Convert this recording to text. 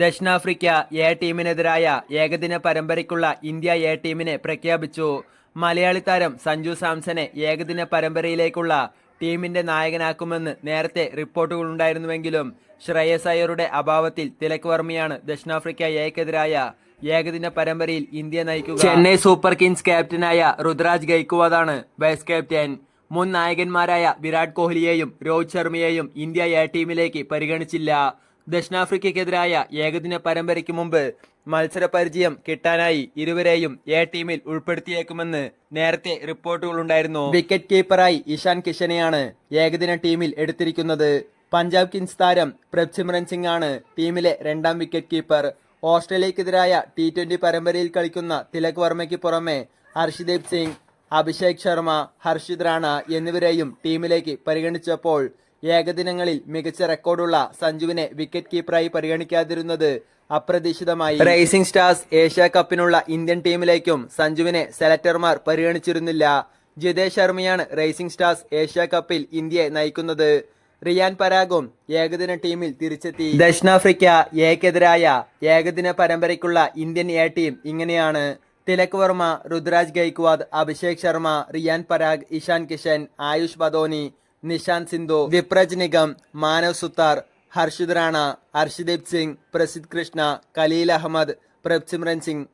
ദക്ഷിണാഫ്രിക്ക എ ടീമിനെതിരായ ഏകദിന പരമ്പരയ്ക്കുള്ള India A ടീമിനെ പ്രഖ്യാപിച്ചു. മലയാളി താരം സഞ്ജു സാംസനെ ഏകദിന പരമ്പരയിലേക്കുള്ള ടീമിന്റെ നായകനാക്കുമെന്ന് നേരത്തെ റിപ്പോർട്ടുകളുണ്ടായിരുന്നുവെങ്കിലും ശ്രേയസ് അയ്യരുടെ അഭാവത്തിൽ തിലക് വർമ്മയാണ് ദക്ഷിണാഫ്രിക്ക എക്കെതിരായ ഏകദിന പരമ്പരയിൽ ഇന്ത്യ നയിക്കുക. ചെന്നൈ സൂപ്പർ കിങ്സ് ക്യാപ്റ്റനായ രുദ്രാജ് ഗൈക്വാദാണ് വൈസ് ക്യാപ്റ്റൻ. മുൻ നായകന്മാരായ വിരാട് കോഹ്ലിയെയും രോഹിത് ശർമ്മയെയും ഇന്ത്യ എ ടീമിലേക്ക് പരിഗണിച്ചില്ല. ദക്ഷിണാഫ്രിക്കയ്ക്കെതിരായ ഏകദിന പരമ്പരയ്ക്ക് മുമ്പ് മത്സര പരിചയം കിട്ടാനായി ഇരുവരെയും എ ടീമിൽ ഉൾപ്പെടുത്തിയേക്കുമെന്ന് നേരത്തെ റിപ്പോർട്ടുകളുണ്ടായിരുന്നു. വിക്കറ്റ് കീപ്പറായി ഇഷാൻ കിഷനെയാണ് ഏകദിന ടീമിൽ എടുത്തിരിക്കുന്നത്. പഞ്ചാബ് കിങ്സ് താരം പ്രഭ്സിമ്രൻ സിംഗ് ആണ് ടീമിലെ രണ്ടാം വിക്കറ്റ് കീപ്പർ. ഓസ്ട്രേലിയക്കെതിരായ ടി ട്വന്റി പരമ്പരയിൽ കളിക്കുന്ന തിലക് വർമ്മയ്ക്ക് പുറമെ ഹർഷിദേവ് സിംഗ് അഭിഷേക് ശർമ്മ ഹർഷിത് റാണ എന്നിവരെയും ടീമിലേക്ക് പരിഗണിച്ചപ്പോൾ ഏകദിനങ്ങളിൽ മികച്ച റെക്കോർഡുള്ള സഞ്ജുവിനെ വിക്കറ്റ് കീപ്പറായി പരിഗണിക്കാതിരുന്നത് അപ്രതീക്ഷിതമായി. റേസിംഗ് സ്റ്റാർസ് ഏഷ്യ കപ്പിനുള്ള ഇന്ത്യൻ ടീമിലേക്കും സഞ്ജുവിനെ സെലക്ടർമാർ പരിഗണിച്ചിരുന്നില്ല. ജിതേഷ് ശർമ്മയാണ് റേസിംഗ് സ്റ്റാർസ് ഏഷ്യ കപ്പിൽ ഇന്ത്യയെ നയിക്കുന്നത്. റിയാൻ പരാഗും ഏകദിന ടീമിൽ തിരിച്ചെത്തി. ദക്ഷിണാഫ്രിക്ക എക്കെതിരായ ഏകദിന പരമ്പരയ്ക്കുള്ള ഇന്ത്യൻ എ ടീം ഇങ്ങനെയാണ്. തിലക് വർമ്മ രുദ്രാജ് ഗൈക്വാദ് അഭിഷേക് ശർമ്മ റിയാൻ പരാഗ് ഇഷാൻ കിഷൻ ആയുഷ് ബദോനി നിഷാന്ത് സിന്ധു വിപ്രജ് നിഗം മാനവ് സുത്താർ ഹർഷിത് റാണ ഹർഷിദീപ് സിംഗ് പ്രസിദ് കൃഷ്ണ കലീൽ അഹമ്മദ് പ്രഭ്സിമ്രൻ സിംഗ്